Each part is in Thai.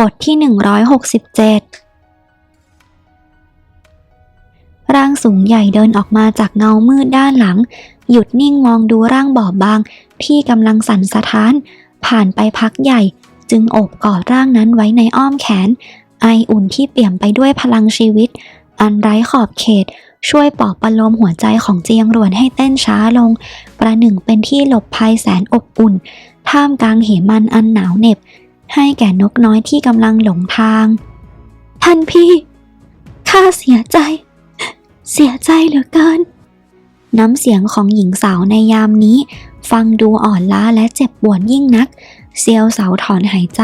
บทที่ 167 ร่างสูงใหญ่เดินออกมาจากเงามืดด้านหลัง หยุดนิ่งมองดูร่างบอบบาง ที่กำลังสั่นสะท้าน ผ่านไปพักใหญ่ จึงโอบกอดร่างนั้นไว้ในอ้อมแขน ไออุ่นที่เปี่ยมไปด้วยพลังชีวิต อันไร้ขอบเขต ช่วยปอบประโลมหัวใจของเจียงหรวนให้เต้นช้าลง ประหนึ่งเป็นที่หลบภัยแสนอบอุ่น ท่ามกลางเหมันอันหนาวเหน็บ ให้แก่นกน้อยที่กำลังหลงทาง ท่านพี่ ข้าเสียใจ เสียใจเหลือเกิน น้ำเสียงของหญิงสาวในยามนี้ ฟังดูอ่อนล้าและเจ็บปวดยิ่งนัก เซียวสาวถอนหายใจ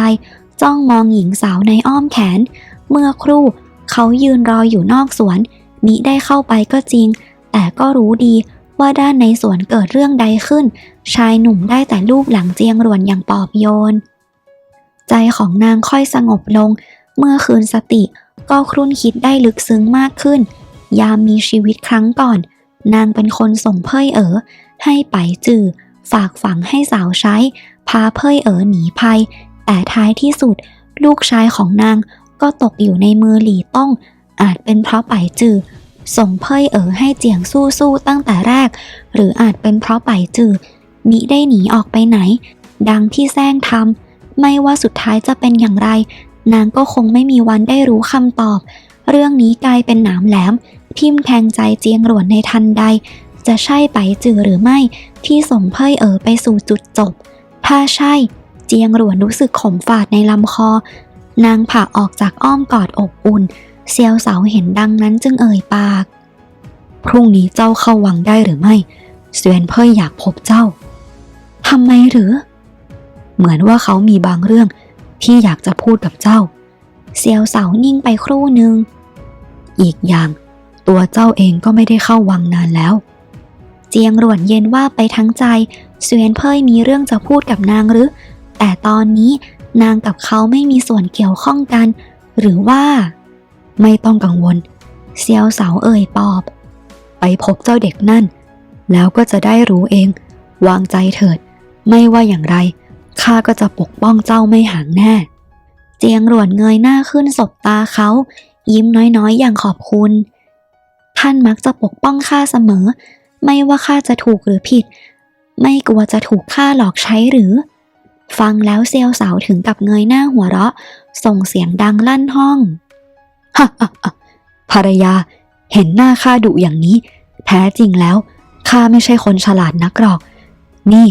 จ้องมองหญิงสาวในอ้อมแขน เมื่อครู่เขายืนรออยู่นอกสวน มิได้เข้าไปก็จริง แต่ก็รู้ดีว่าด้านในสวนเกิดเรื่องใดขึ้น ชายหนุ่มได้แต่ลูบหลังเจียงรวนอย่างปอบโยน ใจของนางค่อยสงบลง เมื่อคืนสติ ก็ครุ่นคิดได้ลึกซึ้งมากขึ้น ยามมีชีวิตครั้งก่อน นางเป็นคนส่งเพ่ยเอ๋อให้ไปจือฝากฝังให้สาวใช้ พาเพ่ยเอ๋อหนีภัย แต่ท้ายที่สุด ลูกชายของนางก็ตกอยู่ในมือหลี่ต้อง อาจเป็นเพราะไปจือส่งเพ่ยเอ๋อให้เจียงสู้สู้ตั้งแต่แรก หรืออาจเป็นเพราะไปจือมิได้หนีออกไปไหน ดังที่แซงทำ ไม่ว่าสุดท้ายจะเป็นอย่างไร นางก็คงไม่มีวันได้รู้คำตอบ เรื่องนี้กลายเป็นหนามแหลม ทิ่มแทงใจเจียงหลวนในทันใด จะใช่ไปจือหรือไม่ ที่ส่งเพ่ยเอ๋อไปสู่จุดจบ ถ้าใช่ เจียงหลวนรู้สึกขมฝาดในลำคอ นางผ่าออกจากอ้อมกอดอบอุ่น เซียวเสาเห็นดังนั้นจึงเอ่ยปาก พรุ่งนี้เจ้าเข้าวังได้หรือไม่เสวียนเพ่ยอยากพบเจ้าทำไมหรือ เหมือนว่าเขามีบางเรื่องที่อยากจะพูดกับเจ้า เซียวเสานิ่งไปครู่หนึ่ง อีกอย่างตัวเจ้าเองก็ไม่ได้เข้าวังนานแล้ว เจียงหลวนเย็นว่าไปทั้งใจเสวียนเพ่ยมีเรื่องจะพูดกับนางหรือ แต่ตอนนี้นางกับเขาไม่มีส่วนเกี่ยวข้องกัน หรือว่า ไม่ต้องกังวล เซียวเสาเอ่ยปอบ ไปพบเจ้าเด็กนั่น แล้วก็จะได้รู้เอง วางใจเถิด ไม่ว่าอย่างไร ข้าก็จะปกป้องเจ้าไม่ห่างแน่ เจียงหลวนเงยหน้าขึ้นสบตาเขา ยิ้มน้อยๆ อย่างขอบคุณ ท่านมักจะปกป้องข้าเสมอ ไม่ว่าข้าจะถูกหรือผิด ไม่กลัวจะถูกข้าหลอกใช้หรือ ฟังแล้วเซียวสาวถึงกับเงยหน้าหัวเราะ ส่งเสียงดังลั่นห้องฮ่าฮ่าฮ่าภรรยา เห็นหน้าข้าดุอย่างนี้ แท้จริงแล้วข้าไม่ใช่คนฉลาดนักหรอก นี่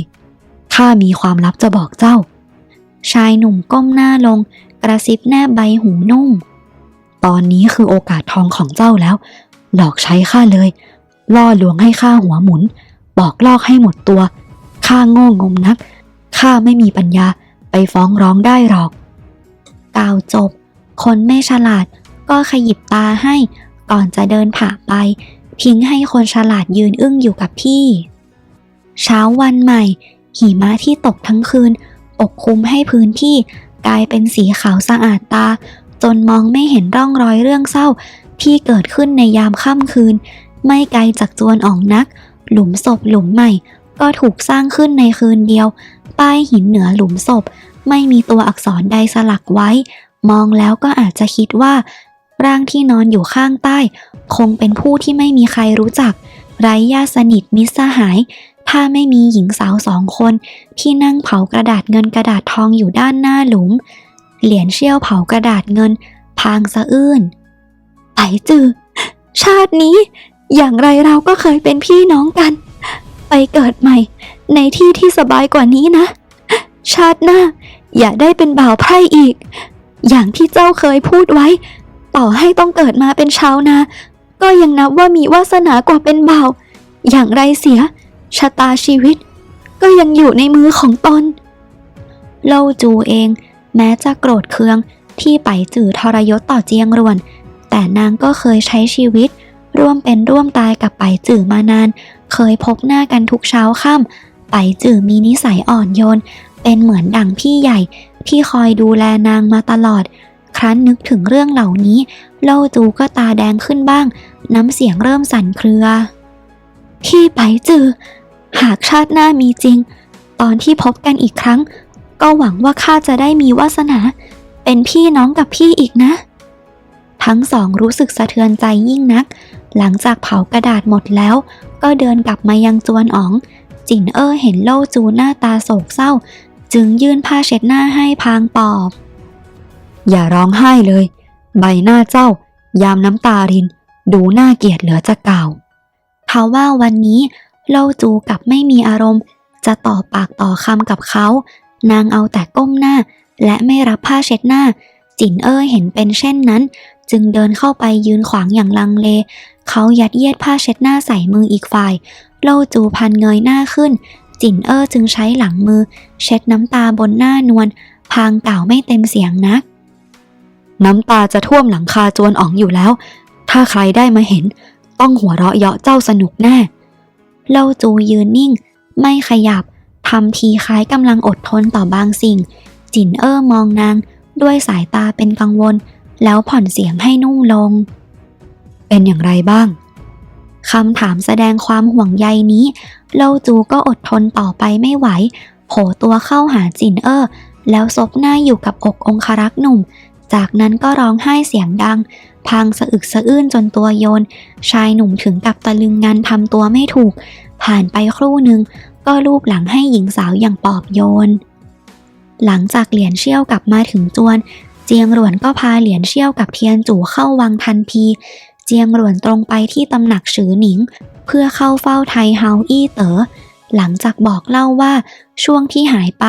ข้ามีความลับจะบอกเจ้า ชายหนุ่มก้มหน้าลง กระซิบแนบใบหูนุ่ม ตอนนี้คือโอกาสทองของเจ้าแล้ว หลอกใช้ข้าเลย ล่อลวงให้ข้าหัวหมุน บอกลอกให้หมดตัว ข้าโง่งมนัก ข้าไม่มีปัญญาไปฟ้องร้องได้หรอก กล่าวจบ คนไม่ฉลาดก็ขยิบตาให้ ก่อนจะเดินผ่าไปทิ้งให้คนฉลาดยืนอึ้งอยู่กับที่ เช้าวันใหม่ หิมะที่ตกทั้งคืนปกคลุมให้พื้นที่กลายเป็นสีขาวสะอาดตา จนมองไม่เห็นร่องรอยเรื่องเศร้า ที่เกิดขึ้นในยามค่ำคืน ไม่ไกลจากจวนอ่องนัก หลุมศพหลุมใหม่ ก็ถูกสร้างขึ้นในคืนเดียว ป้ายหินเหนือหลุมศพ ไม่มีตัวอักษรใดสลักไว้ มองแล้วก็อาจจะคิดว่า ร่างที่นอนอยู่ข้างใต้ คงเป็นผู้ที่ไม่มีใครรู้จัก ไร้ญาติสนิทมิตรสหาย ถ้าไม่มีหญิงสาวสองคน ที่นั่งเผากระดาษเงินกระดาษทองอยู่ด้านหน้าหลุม เหรียญเชี่ยวเผากระดาษเงิน พางสะอื้นไตจือชาตินี้ อย่างไรเราก็เคยเป็นพี่น้องกัน ไปเกิดใหม่ ในที่ที่สบายกว่านี้นะ ชาติหน้า อย่าได้เป็นบ่าวไพร่อีก อย่างที่เจ้าเคยพูดไว้ ต่อให้ต้องเกิดมาเป็นชาวนา ก็ยังนับว่ามีวาสนากว่าเป็นบ่าว อย่างไรเสีย ชะตาชีวิตก็ยังอยู่ในมือของตน เล่าจูเองแม้จะโกรธเคืองที่ไปจื่อทรยศต่อเจียงรวน แต่นางก็เคยใช้ชีวิต ร่วมเป็นร่วมตายกับไปจื่อมานาน เคยพบหน้ากันทุกเช้าค่ำไปจื่อมีนิสัยอ่อนโยน เป็นเหมือนดั่งพี่ใหญ่ที่คอยดูแลนางมาตลอด ครั้นนึกถึงเรื่องเหล่านี้ เล่าจูก็ตาแดงขึ้นบ้าง น้ำเสียงเริ่มสั่นเครือ พี่ไปจือ หากชาติหน้ามีจริง ตอนที่พบกันอีกครั้ง ก็หวังว่าข้าจะได้มีวาสนา เป็นพี่น้องกับพี่อีกนะ ทั้งสองรู้สึกสะเทือนใจยิ่งนัก หลังจากเผากระดาษหมดแล้ว ก็เดินกลับมายังจวนอ๋อง จินเอ้อเห็นโล่จูหน้าตาโศกเศร้า จึงยื่นผ้าเช็ดหน้าให้พางปอบ อย่าร้องไห้เลย ใบหน้าเจ้า ยามน้ำตาริน ดูน่าเกลียดเหลือจะกล่าวทว่าวันนี้ โลจูกับไม่มีอารมณ์ จะต่อปากต่อคำกับเขา นางเอาแต่ก้มหน้า และไม่รับผ้าเช็ดหน้า จินเอ้ยเห็นเป็นเช่นนั้น จึงเดินเข้าไปยืนขวางอย่างลังเล เขายัดเยียดผ้าเช็ดหน้าใส่มืออีกฝ่ายโลจูพันเงยหน้าขึ้น จินเอ้อจึงใช้หลังมือ เช็ดน้ำตาบนหน้านวลพางกล่าวไม่เต็มเสียงนัก น้ำตาจะท่วมหลังคาจวนอ๋องอยู่แล้ว ถ้าใครได้มาเห็น ต้องหัวเราะเยาะเจ้าสนุกแน่ เล่าจูยืนนิ่ง ไม่ขยับทำทีคล้ายกำลังอดทนต่อบางสิ่ง จินเอ้อมองนาง ด้วยสายตาเป็นกังวล แล้วผ่อนเสียงให้นุ่มลง เป็นอย่างไรบ้างคำถามแสดงความห่วงใยนี้ เล่าจูก็อดทนต่อไปไม่ไหว โผล่ตัวเข้าหาจินเอ้อแล้วซบหน้าอยู่กับอกองครักษ์หนุ่ม จากนั้นก็ร้องไห้เสียงดังพางสะอึกสะอื้นจนตัวโยน ชายหนุ่มถึงกับตะลึงงันทำตัวไม่ถูก ผ่านไปครู่หนึ่งก็ลูบหลังให้หญิงสาวอย่างปอบโยน หลังจากเหรียญเชี่ยวกลับมาถึงจวน เจียงหลวนก็พาเหรียญเชี่ยวกับเทียนจู่เข้าวังทันที เจียงหลวนตรงไปที่ตำหนักฉือหนิง เพื่อเข้าเฝ้าไทเฮาอี้เต๋อหลังจากบอกเล่าว่าช่วงที่หายไป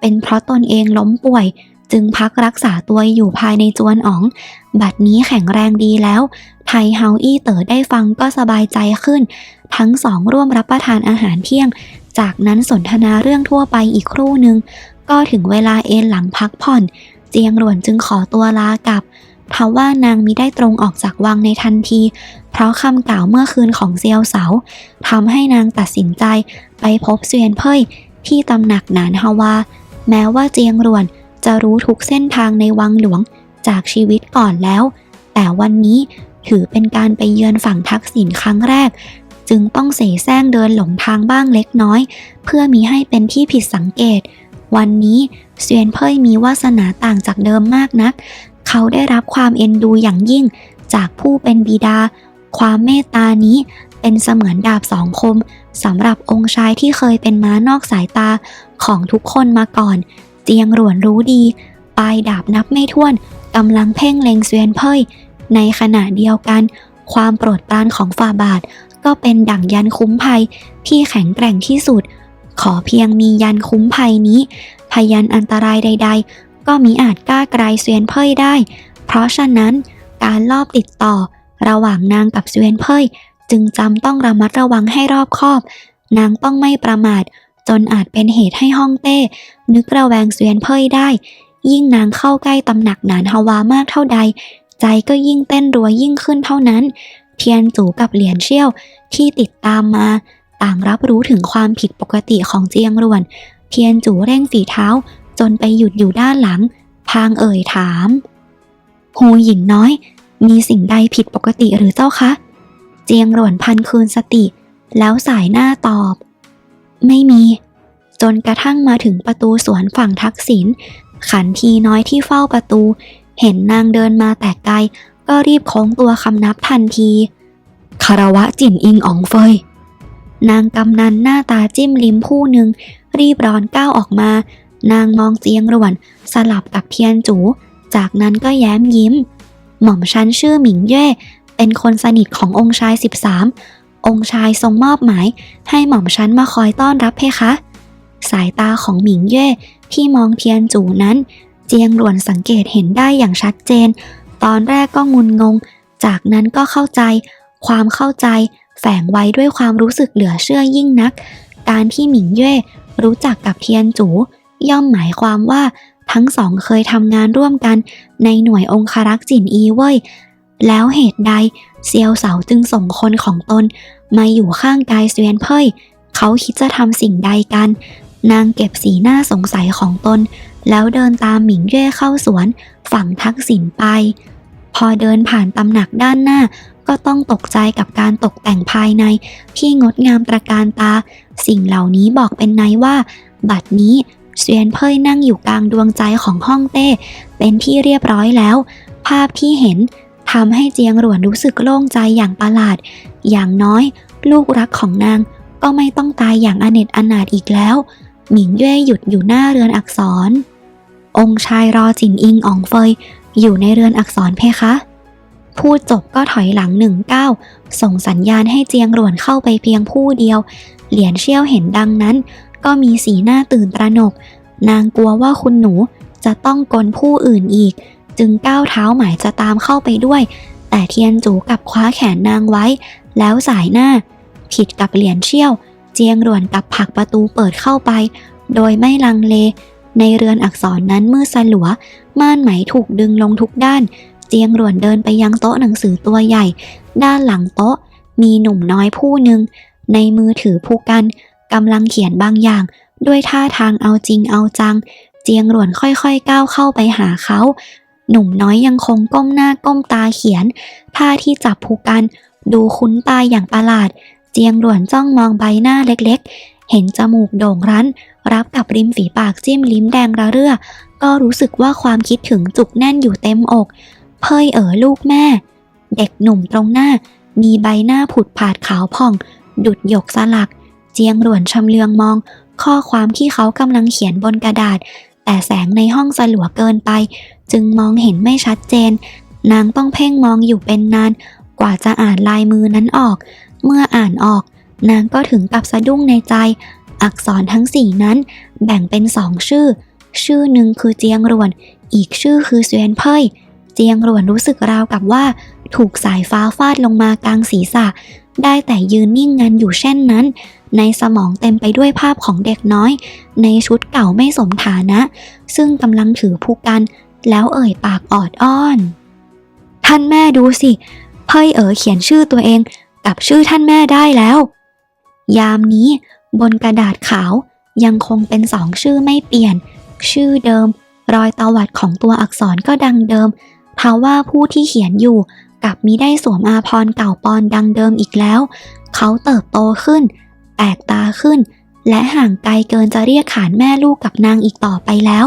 เป็นเพราะตนเองล้มป่วย จึงพักรักษาตัวอยู่ภายในจวนอ๋อง บัดนี้แข็งแรงดีแล้ว ไทเฮาอี้เต๋อได้ฟังก็สบายใจขึ้น ทั้งสองร่วมรับประทานอาหารเที่ยง จากนั้นสนทนาเรื่องทั่วไปอีกครู่หนึ่ง ก็ถึงเวลาเอนหลังพักผ่อน เจียงหลวนจึงขอตัวลากลับทว่านางมิได้ตรงออกจากวังในทันที เพราะคำกล่าวเมื่อคืนของเซียวเสาทำให้นางตัดสินใจไปพบเซียนเพ่ยที่ตำหนักหนานฮาวา แม้ว่าเจียงหลวน จะรู้ทุกเส้นทางในวังหลวงจากชีวิตก่อนแล้ว แต่วันนี้ถือเป็นการไปเยือนฝั่งทักษิณครั้งแรก จึงต้องเสแสร้งเดินหลงทางบ้างเล็กน้อย เพื่อมีให้เป็นที่ผิดสังเกต วันนี้เซียนเพ่ยมีวาสนาต่างจากเดิมมากนัก เขาได้รับความเอ็นดูอย่างยิ่ง จากผู้เป็นบิดา ความเมตตานี้เป็นเสมือนดาบสองคมสำหรับองค์ชายที่เคยเป็นม้านอกสายตาของทุกคนมาก่อน เจียงหลวนรู้ดีปลายดาบนับไม่ถ้วนกำลังเพ่งเล็งเซียนเพ่ยในขณะเดียวกัน ความโปรดปรานของฝ่าบาท ก็เป็นดั่งยันคุ้มภัยที่แข็งแกร่งที่สุด ขอเพียงมียันคุ้มภัยนี้ พยันอันตรายใด ๆ ก็มิอาจกล้าไกลเซียนเพ่ยได้ เพราะฉะนั้นการลอบติดต่อ ระหว่างนางกับเซียนเพ่ยจึงจำต้องระมัดระวังให้รอบคอบ นางต้องไม่ประมาท จนอาจเป็นเหตุให้ฮ่องเต้ นึกระแวงเซียนเพ่ยได้ ยิ่งนางเข้าใกล้ตำหนักหนานฮาวามากเท่าใด ใจก็ยิ่งเต้นรัวยิ่งขึ้นเท่านั้น เทียนจูกับเหรียญเชี่ยวที่ติดตามมา ต่างรับรู้ถึงความผิดปกติของเจียงรวน เทียนจูเร่งฝีเท้า จนไปหยุดอยู่ด้านหลัง พางเอ่ยถามหูหญิงน้อย มีสิ่งใดผิดปกติหรือเจ้าคะ เจียงรวนพันคืนสติ แล้วสายหน้าตอบ ไม่มี จนกระทั่งมาถึงประตูสวนฝั่งทักษิณขันทีน้อยที่เฝ้าประตู เห็นนางเดินมาแต่ไกล ก็รีบโค้งตัวคำนับทันทีคารวะจิ่นอิงอ๋องเฟย นางกำนันหน้าตาจิ้มลิ้มผู้หนึ่ง รีบร้อนก้าวออกมา นางมองเจียงรวน สลับกับเทียนจู จากนั้นก็แย้มยิ้ม หม่อมชันชื่อหมิงเย่เป็นคนสนิทขององค์ชาย 13 องค์ชายทรงมอบหมาย ให้หม่อมชันมาคอยต้อนรับเพคะ สายตาของหมิงเย่ที่มองเทียนจูนั้น เจียงหลวนสังเกตเห็นได้อย่างชัดเจน ตอนแรกก็งุนงง จากนั้นก็เข้าใจ ความเข้าใจแฝงไว้ด้วยความรู้สึกเหลือเชื่อยิ่งนัก การที่หมิงเย่รู้จักกับเทียนจู ย่อมหมายความว่าทั้งสองเคยทำงานร่วมกันในหน่วยองคารักษ์จินอีเว่ยแล้วเหตุใดเซียวเสาจึงส่งคนของตน มาอยู่ข้างกายเซียนเพ่ยเขาคิดจะทำสิ่งใดกัน นางเก็บสีหน้าสงสัยของตน แล้วเดินตามหมิงเย่เข้าสวน ฝั่งทักษิณไป พอเดินผ่านตำหนักด้านหน้า ก็ต้องตกใจกับการตกแต่งภายใน ที่งดงามตระการตา สิ่งเหล่านี้บอกเป็นไนว่า บัดนี้เซียนเพ่ยนั่งอยู่กลางดวงใจของห้องเต้ เป็นที่เรียบร้อยแล้ว ภาพที่เห็น ทำให้เจียงหลวนรู้สึกโล่งใจอย่างประหลาด อย่างน้อย ลูกรักของนางก็ไม่ต้องตายอย่างอเนจอนาถอีกแล้ว หมิงเย่หยุดอยู่หน้าเรือนอักษร องค์ชายรอจินอิงอองเฟย อยู่ในเรือนอักษรเพคะ พูดจบก็ถอยหลังหนึ่งก้าวส่งสัญญาณให้เจียงหลวนเข้าไปเพียงผู้เดียว เหรียญเชี่ยวเห็นดังนั้น ก็มีสีหน้าตื่นตระหนก นางกลัวว่าคุณหนูจะต้องกลผู้อื่นอีก จึงก้าวเท้าหมายจะตามเข้าไปด้วย แต่เทียนจูกับคว้าแขนนางไว้ แล้วสายหน้า ผิดกับเหรียญเชี่ยว เจียงหลวนกับผลักประตูเปิดเข้าไป โดยไม่ลังเล ในเรือนอักษรนั้นมืดสลัว ม่านไหมถูกดึงลงทุกด้าน เจียงหลวนเดินไปยังโต๊ะหนังสือตัวใหญ่ ด้านหลังโต๊ะ มีหนุ่มน้อยผู้หนึ่ง ในมือถือผู้กันกำลังเขียนบางอย่าง ด้วยท่าทางเอาจริงเอาจังเจียงหลวนค่อยๆ ก้าวเข้าไปหาเขา หนุ่มน้อยยังคงก้มหน้าก้มตาเขียนท่าที่จับผู้กัน ดูคุ้นตาอย่างประหลาด เจียงหลวนจ้องมองใบหน้าเล็กๆ เห็นจมูกโด่งรั้น รับกับริมฝีปากจิ้มลิ้มแดงระเรื่อ ก็รู้สึกว่าความคิดถึงจุกแน่นอยู่เต็มอก เพยเอ๋อลูกแม่ เด็กหนุ่มตรงหน้า มีใบหน้าผุดผาดขาวผ่อง ดุดหยกสลัก เจียงหลวนชำเลืองมอง ข้อความที่เขากำลังเขียนบนกระดาษ แต่แสงในห้องสลัวเกินไป จึงมองเห็นไม่ชัดเจน นางต้องเพ่งมองอยู่เป็นนาน กว่าจะอ่านลายมือนั้นออก เมื่ออ่านออก นางก็ถึงกับสะดุ้งในใจ อักษรทั้งสี่นั้นแบ่งเป็นสองชื่อ ชื่อหนึ่งคือเจียงหลวน อีกชื่อคือเซวียนเพ่ยเจียงหลวนรู้สึกราวกับว่า ถูกสายฟ้าฟาดลงมากลางศีรษะ ได้แต่ยืนนิ่งงันอยู่เช่นนั้น ในสมองเต็มไปด้วยภาพของเด็กน้อย ในชุดเก่าไม่สมฐานะ ซึ่งกำลังถือผู้กัน แล้วเอ่ยปากออดอ้อน ท่านแม่ดูสิเพ่ยเอ๋อเขียนชื่อตัวเองกับชื่อท่านแม่ได้แล้ว ยามนี้บนกระดาษขาวยังคงเป็นสองชื่อไม่เปลี่ยน ชื่อเดิม รอยตวัดของตัวอักษรก็ดังเดิมทว่าผู้ที่เขียนอยู่กับมิได้สวมอาภรเก่าปอนดังเดิมอีกแล้ว เขาเติบโตขึ้น แตกตาขึ้น และห่างไกลเกินจะเรียกขานแม่ลูกกับนางอีกต่อไปแล้ว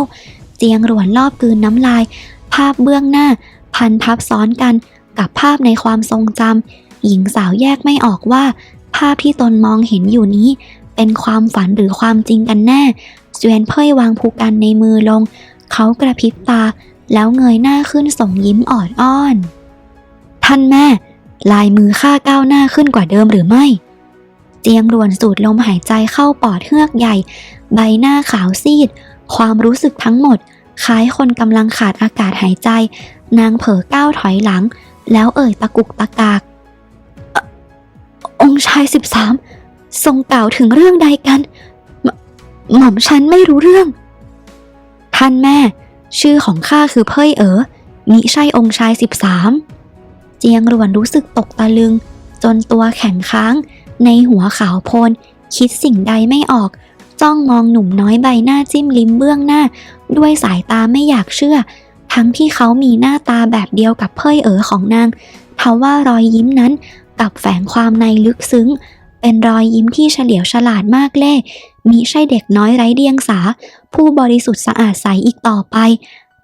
เจียงหลวนรอบกืนน้ำลาย ภาพเบื้องหน้า พันทับซ้อนกันกับภาพในความทรงจำหญิงสาวแยกไม่ออกว่า ภาพที่ตนมองเห็นอยู่นี้ เป็นความฝันหรือความจริงกันแน่เสวียนเพ่ยวางภูกันในมือลง เขากระพริบตา แล้วเงยหน้าขึ้นส่งยิ้มอ่อนอ้อน ท่านแม่ ลายมือข้าก้าวหน้าขึ้นกว่าเดิมหรือไม่ เจียงรวนสูดลมหายใจเข้าปอดเฮือกใหญ่ ใบหน้าขาวซีด ความรู้สึกทั้งหมด คล้ายคนกำลังขาดอากาศหายใจ นางเผลอก้าวถอยหลัง แล้วเอ่ยตะกุกตะกากอองค์ชายสิบสามทรงกล่าวถึงเรื่องใดกันหมหม่อมฉันไม่รู้เรื่อง ท่านแม่ ชื่อของข้าคือเพ่ยเอ๋อมิใช่องค์ชายสิบสามเจียงรวนรู้สึกตกตะลึง จนตัวแข็งค้าง ในหัวขาวโพลนคิดสิ่งใดไม่ออก จ้องมองหนุ่มน้อยใบหน้าจิ้มลิ้มเบื้องหน้า ด้วยสายตาไม่อยากเชื่อ ทั้งที่เขามีหน้าตาแบบเดียวกับเพ่ยเอ๋อของนางทว่ารอยยิ้มนั้นกับแฝงความในลึกซึ้ง เป็นรอยยิ้มที่เฉลียวฉลาดมากเล่มิใช่เด็กน้อยไร้เดียงสา ผู้บริสุทธิ์สะอาดใสอีกต่อไป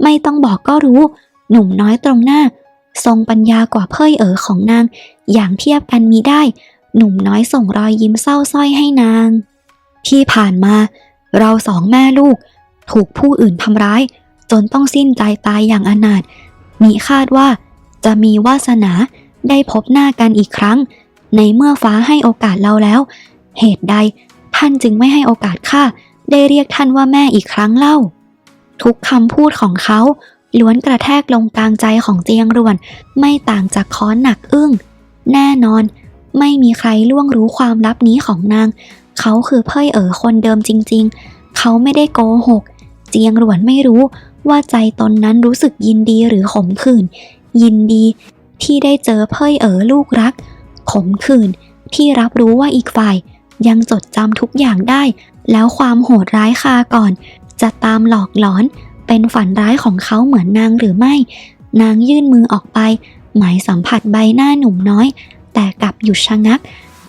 ไม่ต้องบอกก็รู้ หนุ่มน้อยตรงหน้า ทรงปัญญากว่าเพ่ยเอ๋อของนาง อย่างเทียบกันมีได้ หนุ่มน้อยส่งรอยยิ้มเศร้าส้อยให้นาง ที่ผ่านมา เราสองแม่ลูก ถูกผู้อื่นทำร้าย จนต้องสิ้นใจตายอย่างอนาถมีคาดว่าจะมีวาสนาได้พบหน้ากันอีกครั้ง ในเมื่อฟ้าให้โอกาสเราแล้ว เหตุใดท่านจึงไม่ให้โอกาสข้าได้เรียกท่านว่าแม่อีกครั้งเล่า ทุกคำพูดของเขาล้วนกระแทกลงกลางใจของเจียงรวน ไม่ต่างจากค้อนหนักอึ้ง แน่นอน ไม่มีใครล่วงรู้ความลับนี้ของนาง เขาคือเพ่ยเอ๋อคนเดิมจริง ๆ เขาไม่ได้โกหก เจียงหลวนไม่รู้ว่าใจตนนั้นรู้สึกยินดีหรือขมขื่น ยินดีที่ได้เจอเพ่ยเอ๋อลูกรัก ขมขื่นที่รับรู้ว่าอีกฝ่าย ยังจดจำทุกอย่างได้ แล้วความโหดร้ายคาก่อน จะตามหลอกหลอน เป็นฝันร้ายของเขาเหมือนนางหรือไม่ นางยื่นมือออกไป หมายสัมผัสใบหน้าหนุ่มน้อย แต่กลับหยุดชะงัก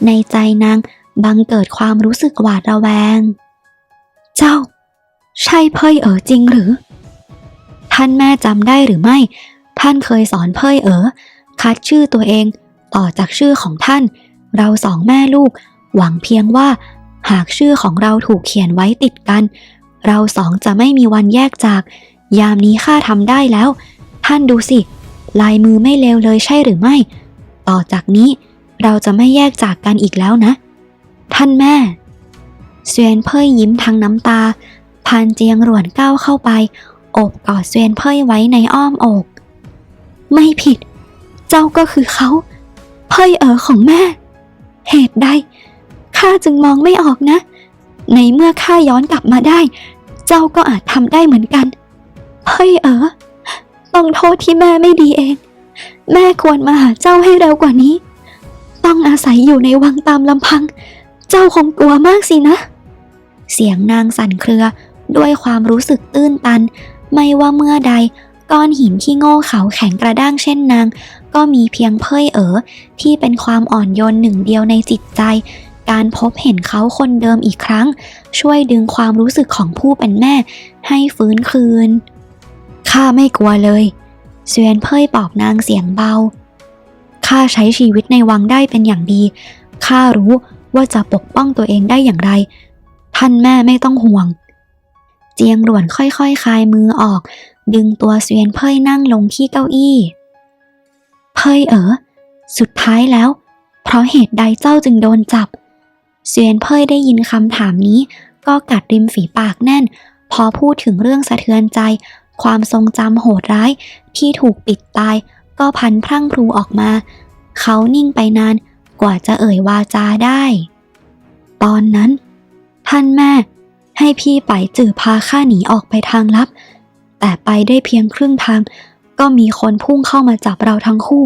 ในใจนางบังเกิดความรู้สึกหวาดระแวง เจ้า ใช่เพ่ยเอ๋อจริงหรือ ท่านแม่จำได้หรือไม่ ท่านเคยสอนเพ่ยเอ๋อคัดชื่อตัวเองต่อจากชื่อของท่าน เราสองแม่ลูก หวังเพียงว่าหากชื่อของเราถูกเขียนไว้ติดกัน เราสองจะไม่มีวันแยกจาก ยามนี้ข้าทำได้แล้ว ท่านดูสิ ลายมือไม่เลวเลยใช่หรือไม่ ต่อจากนี้เราจะไม่แยกจากกันอีกแล้วนะ ท่านแม่เซวียนเพ่ยยิ้มทั้งน้ำตา พานเจียงรวนก้าวเข้าไป โอบกอดเซวียนเพ่ยไว้ในอ้อมอก ไม่ผิด เจ้าก็คือเขา เพ่ยเอ๋อของแม่ เหตุใดข้าจึงมองไม่ออกนะ ในเมื่อข้าย้อนกลับมาได้ เจ้าก็อาจทำได้เหมือนกัน เพ่ยเอ๋อต้องโทษที่แม่ไม่ดีเอง แม่ควรมาหาเจ้าให้เร็วกว่านี้ ต้องอาศัยอยู่ในวังตามลำพัง เจ้าคงกลัวมากสินะ เสียงนางสั่นเครือด้วยความรู้สึกตื้นตัน ไม่ว่าเมื่อใด ก้อนหินที่โง่เขาแข็งกระด้างเช่นนาง ก็มีเพียงเพ่ยเอ๋อที่เป็นความอ่อนโยนหนึ่งเดียวในจิตใจ การพบเห็นเขาคนเดิมอีกครั้ง ช่วยดึงความรู้สึกของผู้เป็นแม่ ให้ฟื้นคืนข้าไม่กลัวเลย เซวียนเพ่ยปลอบนางเสียงเบา ข้าใช้ชีวิตในวังได้เป็นอย่างดี ข้ารู้ว่าจะปกป้องตัวเองได้อย่างไร ท่านแม่ไม่ต้องห่วง เจียงหลวนค่อยๆคคลายมือออก ดึงตัวเสวียนเพ่ยนั่งลงที่เก้าอี้ เพ่ยเอ๋อ สุดท้ายแล้ว เพราะเหตุใดเจ้าจึงโดนจับ เสวียนเพ่ยได้ยินคำถามนี้ ก็กัดริมฝีปากแน่น พอพูดถึงเรื่องสะเทือนใจ ความทรงจำโหดร้ายที่ถูกปิดตาย ก็พันพรั่งพรูออกมา เขานิ่งไปนานกว่าจะเอ่ยวาจาได้ ตอนนั้น ท่านแม่ ให้พี่ไปจื่อพาข้าหนีออกไปทางลับ แต่ไปได้เพียงครึ่งทาง ก็มีคนพุ่งเข้ามาจับเราทั้งคู่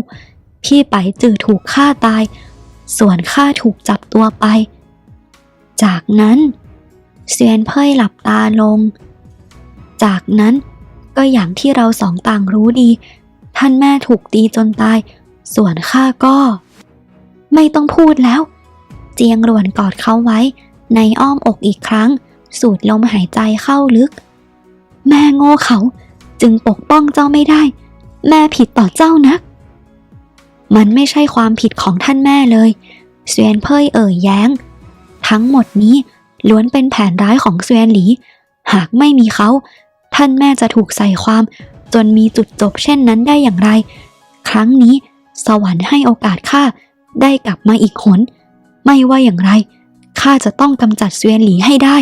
พี่ไปจื่อถูกฆ่าตาย ส่วนข้าถูกจับตัวไป จากนั้นเซียนเพ่ยหลับตาลง จากนั้น ก็อย่างที่เราสองต่างรู้ดี ท่านแม่ถูกตีจนตาย ส่วนข้าก็ ไม่ต้องพูดแล้ว เจียงหลวนกอดเขาไว้ ในอ้อมอกอีกครั้ง สูดลมหายใจเข้าลึก แม่โง่เขาจึงปกป้องเจ้าไม่ได้ แม่ผิดต่อเจ้านะมันไม่ใช่ความผิดของท่านแม่เลยเสวียนเพ่ยเอ่ยแย้ง ทั้งหมดนี้ล้วนเป็นแผนร้ายของเสวียนหลี หากไม่มีเขา ท่านแม่จะถูกใส่ความ จนมีจุดจบเช่นนั้นได้อย่างไร ครั้งนี้สวรรค์ให้โอกาสข้าได้กลับมาอีกหน ไม่ว่าอย่างไรข้าจะต้องกำจัดเสวียนหลีให้ได้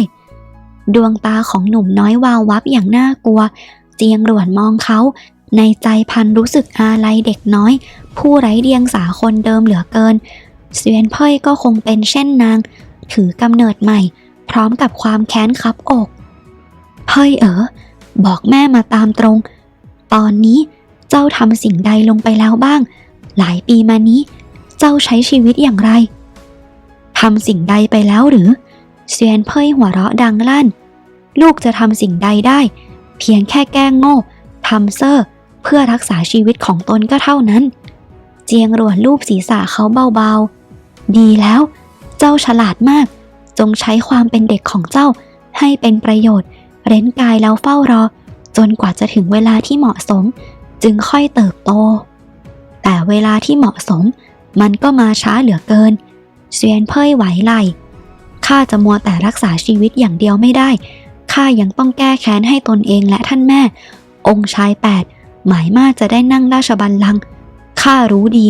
ดวงตาของหนุ่มน้อยวาววับอย่างน่ากลัว เจียงหลวนมองเขา ในใจพันรู้สึกอาลัยเด็กน้อย ผู้ไร้เดียงสาคนเดิมเหลือเกิน เสวียนเพ่ยก็คงเป็นเช่นนาง ถือกำเนิดใหม่ พร้อมกับความแค้นคับอก เพ่ยเอ๋อ บอกแม่มาตามตรง ตอนนี้เจ้าทำสิ่งใดลงไปแล้วบ้าง หลายปีมานี้ เจ้าใช้ชีวิตอย่างไรทำสิ่งใดไปแล้วหรือเซียนเพ่ยหัวเราะดังลั่น ลูกจะทำสิ่งใดได้ เพียงแค่แกล้งโง่ทำเซอร์เพื่อรักษาชีวิตของตนก็เท่านั้น เจียงรวนรูปศีรษะเขาเบาๆ ดีแล้ว เจ้าฉลาดมาก จงใช้ความเป็นเด็กของเจ้าให้เป็นประโยชน์ เร้นกายแล้วเฝ้ารอ จนกว่าจะถึงเวลาที่เหมาะสม จึงค่อยเติบโต แต่เวลาที่เหมาะสม มันก็มาช้าเหลือเกินเซียนเพ่ยไหวไหลข้าจะมัวแต่รักษาชีวิตอย่างเดียวไม่ได้ข้ายังต้องแก้แค้นให้ตนเองและท่านแม่ องค์ชายแปดหมายมาจะได้นั่งราชบัลลังก์ข้ารู้ดี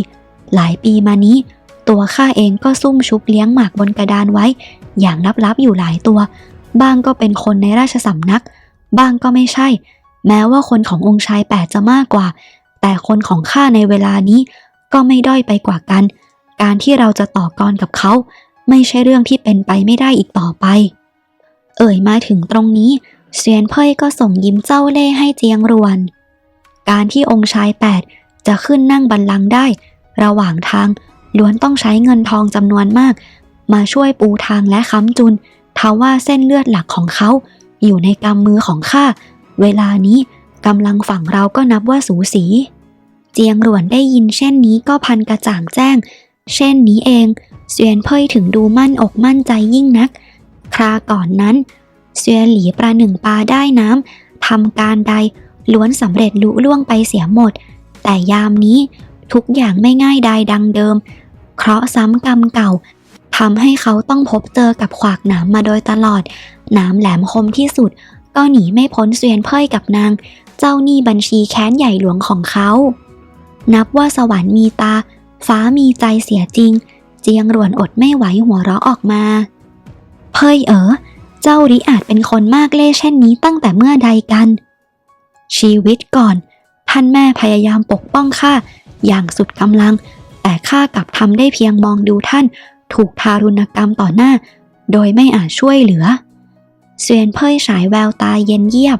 หลายปีมานี้ ตัวข้าเองก็ซุ่มชุบเลี้ยงหมากบนกระดานไว้ อย่างลับๆอยู่หลายตัว บ้างก็เป็นคนในราชสำนัก บ้างก็ไม่ใช่ แม้ว่าคนขององค์ชายแปดจะมากกว่า แต่คนของข้าในเวลานี้ก็ไม่ด้อยไปกว่ากัน การที่เราจะต่อกรกับเขา ไม่ใช่เรื่องที่เป็นไปไม่ได้อีกต่อไป เอ่ยมาถึงตรงนี้เซียนเพ่ยก็ส่งยิ้มเจ้าเล่ห์ให้เจียงรวน การที่องค์ชายแปดจะขึ้นนั่งบัลลังก์ได้ ระหว่างทางล้วนต้องใช้เงินทองจำนวนมาก มาช่วยปูทางและค้ำจุน ทว่าเส้นเลือดหลักของเขา อยู่ในกำมือของข้า เวลานี้กำลังฝั่งเราก็นับว่าสูสี เจียงหลวนได้ยินเช่นนี้ก็พันกระจ่างแจ้ง เช่นนี้เองเสวียนเพ่ยถึงดูมั่นอกมั่นใจยิ่งนัก คราก่อนนั้นเซียนหลีประหนึ่งปลาได้น้ำทำการใดล้วนสำเร็จลุล่วงไปเสียหมด แต่ยามนี้ทุกอย่างไม่ง่ายใดดังเดิม เคราะห์ซ้ำกรรมเก่า ทำให้เขาต้องพบเจอกับขวากหนามมาโดยตลอด หนามแหลมคมที่สุด ก็หนีไม่พ้นเสวียนเพ่ยกับนาง เจ้าหนี้บัญชีแค้นใหญ่หลวงของเขา นับว่าสวรรค์มีตา ฟ้ามีใจเสียจริง เจียงหรวนอดไม่ไหวหัวเราะออกมา เพ่ยเอ๋อเจ้าริอาจเป็นคนมากเล่เช่นนี้ตั้งแต่เมื่อใดกัน ชีวิตก่อน ท่านแม่พยายามปกป้องข้าอย่างสุดกำลัง แต่ข้ากลับทำได้เพียงมองดูท่าน ถูกทารุณกรรมต่อหน้า โดยไม่อาจช่วยเหลือเสวียนเพ่ยฉายแววตาเย็นเยียบ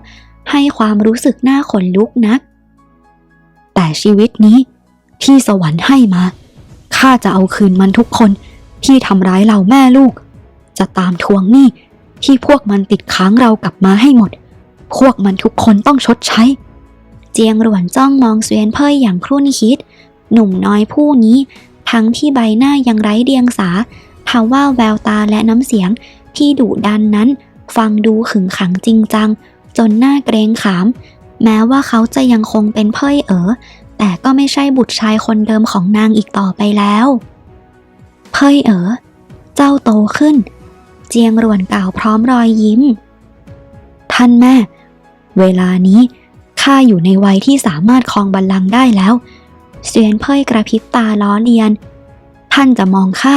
ให้ความรู้สึกหน้าขนลุกนัก แต่ชีวิตนี้ที่สวรรค์ให้มาข้าจะเอาคืนมันทุกคนที่ทำร้ายเราแม่ลูก จะตามทวงหนี้ที่พวกมันติดค้างเรากลับมาให้หมด พวกมันทุกคนต้องชดใช้ เจียงหลวนจ้องมองเสวียนเพ่ยอย่างครุ่นคิด หนุ่มน้อยผู้นี้ ทั้งที่ใบหน้ายังไร้เดียงสาทว่าแววตาและน้ำเสียงที่ดุดันนั้น ฟังดูขึงขังจริงจัง จนหน้าเกรงขาม แม้ว่าเขาจะยังคงเป็นเพ่ยเอ๋อแต่ก็ไม่ใช่บุตรชายคนเดิมของนางอีกต่อไปแล้ว เพ่ยเอ๋อเจ้าโตขึ้น เจียงหลวนกล่าวพร้อมรอยยิ้ม ท่านแม่ เวลานี้ข้าอยู่ในวัยที่สามารถครองบัลลังก์ได้แล้ว เสวียนเพ่ยกระพริบตาล้อเลียน ท่านจะมองข้า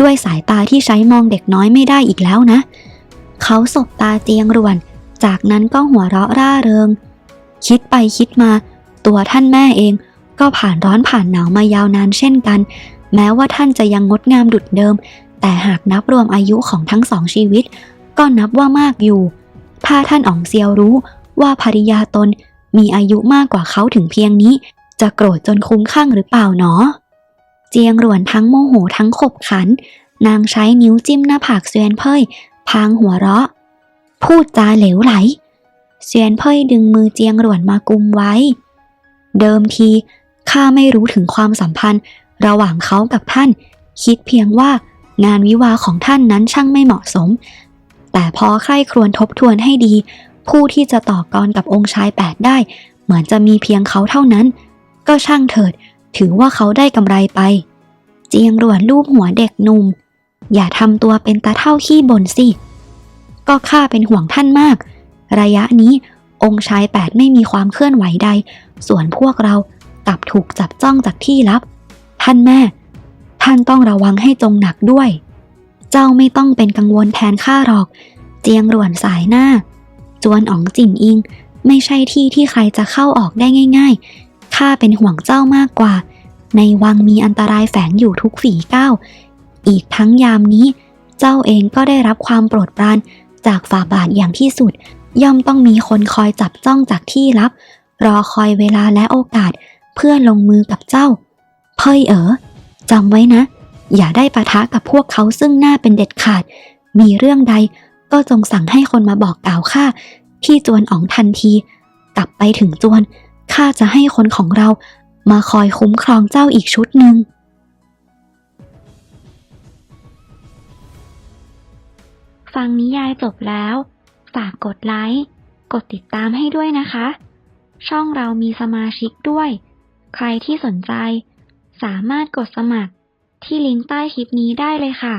ด้วยสายตาที่ใช้มองเด็กน้อยไม่ได้อีกแล้วนะ เขาสบตาเจียงหลวน จากนั้นก็หัวเราะร่าเริง คิดไปคิดมา ตัวท่านแม่เองก็ผ่านร้อนผ่านหนาวมายาวนานเช่นกัน แม้ว่าท่านจะยังงดงามดุจเดิม แต่หากนับรวมอายุของทั้งสองชีวิต ก็นับว่ามากอยู่ ถ้าท่านอ๋องเซียวรู้ว่าภริยาตนมีอายุมากกว่าเขาถึงเพียงนี้ จะโกรธจนคุ้มข้างหรือเปล่าหนอเจียงหลวนทั้งโมโหทั้งขบขัน นางใช้นิ้วจิ้มหน้าผากเสวียนเพ่ยพางหัวเราะ พูดจาเหลวไหลเสวียนเพ่ยดึงมือเจียงหลวนมากุมไว้ เดิมทีข้าไม่รู้ถึงความสัมพันธ์ ระหว่างเขากับท่าน คิดเพียงว่างานวิวาของท่านนั้นช่างไม่เหมาะสม แต่พอใคร่ครวญทบทวนให้ดี ผู้ที่จะต่อกรกับองค์ชายแปดได้ เหมือนจะมีเพียงเขาเท่านั้น ก็ช่างเถิด ถือว่าเขาได้กำไรไป เจียงหลวนลูบหัวเด็กหนุ่ม อย่าทำตัวเป็นตาเท่าขี้บ่นสิ ก็ข้าเป็นห่วงท่านมาก ระยะนี้องค์ชายแปดไม่มีความเคลื่อนไหวใด ส่วนพวกเรากลับถูกจับจ้องจากที่ลับ ท่านแม่ ท่านต้องระวังให้จงหนักด้วย เจ้าไม่ต้องเป็นกังวลแทนข้าหรอก เจียงหลวนสายหน้า จวนอ๋องจิ่นอิง ไม่ใช่ที่ที่ใครจะเข้าออกได้ง่าย ๆ ข้าเป็นห่วงเจ้ามากกว่า ในวังมีอันตรายแฝงอยู่ทุกฝีก้าว อีกทั้งยามนี้ เจ้าเองก็ได้รับความโปรดปรานจากฝ่าบาทอย่างที่สุด ย่อมต้องมีคนคอยจับจ้องจากที่ลับ รอคอยเวลาและโอกาสเพื่อลงมือกับเจ้า เพ่ยเอ๋อจำไว้นะ อย่าได้ปะทะกับพวกเขาซึ่งหน้าเป็นเด็ดขาด มีเรื่องใดก็จงสั่งให้คนมาบอกกล่าวข้าที่จวนอ๋องทันที กลับไปถึงจวน ข้าจะให้คนของเรามาคอยคุ้มครองเจ้าอีกชุดหนึ่ง ฟังนิยายจบแล้ว ฝากกดไลค์ กดติดตามให้ด้วยนะคะ ช่องเรามีสมาชิกด้วย ใครที่สนใจ สามารถกดสมัครที่ลิงก์ใต้คลิปนี้ได้เลยค่ะ